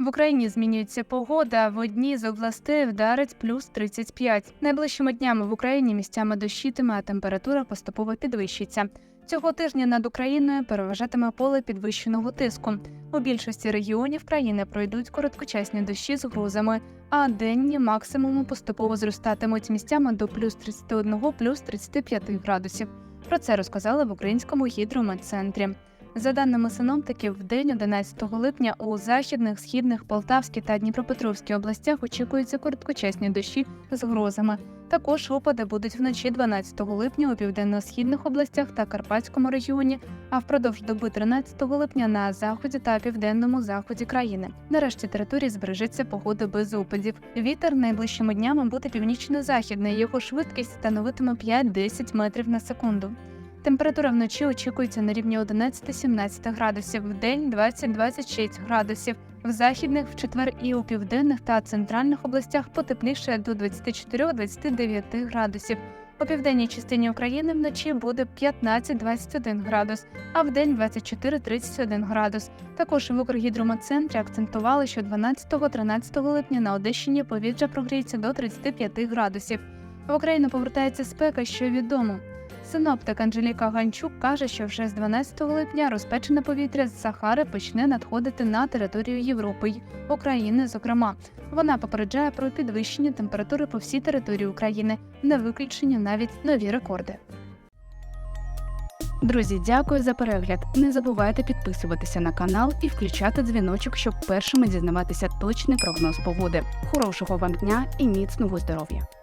В Україні змінюється погода. В одній з областей вдарить плюс 35. Найближчими днями в Україні місцями дощитиме, а температура поступово підвищиться. Цього тижня над Україною переважатиме поле підвищеного тиску. У більшості регіонів країни пройдуть короткочасні дощі з грозами, а денні максимуми поступово зростатимуть місцями до плюс 31, плюс 35 градусів. Про це розказали в українському гідрометцентрі. За даними синоптиків, в день 11 липня у західних, східних, Полтавській та Дніпропетровській областях очікуються короткочасні дощі з грозами. Також опади будуть вночі 12 липня у південно-східних областях та Карпатському регіоні, а впродовж доби 13 липня на заході та південному заході країни. На решті території збережеться погода без опадів. Вітер найближчими днями буде північно-західний. Його швидкість становитиме 5-10 метрів на секунду. Температура вночі очікується на рівні 11-17 градусів, в день 20-26 градусів. В західних, в четвер і у південних та центральних областях потепліше до 24-29 градусів. У південній частині України вночі буде 15-21 градус, а в день 24-31 градус. Також в Укргідрометцентрі акцентували, що 12-13 липня на Одещині повітря прогріється до 35 градусів. В Україну повертається спека, що відомо. Синоптик Анжеліка Ганчук каже, що вже з 12 липня розпечене повітря з Сахари почне надходити на територію Європи й України. Зокрема, вона попереджає про підвищення температури по всій території України, не виключені навіть нові рекорди. Друзі, дякую за перегляд. Не забувайте підписуватися на канал і включати дзвіночок, щоб першими дізнаватися точний прогноз погоди. Хорошого вам дня і міцного здоров'я!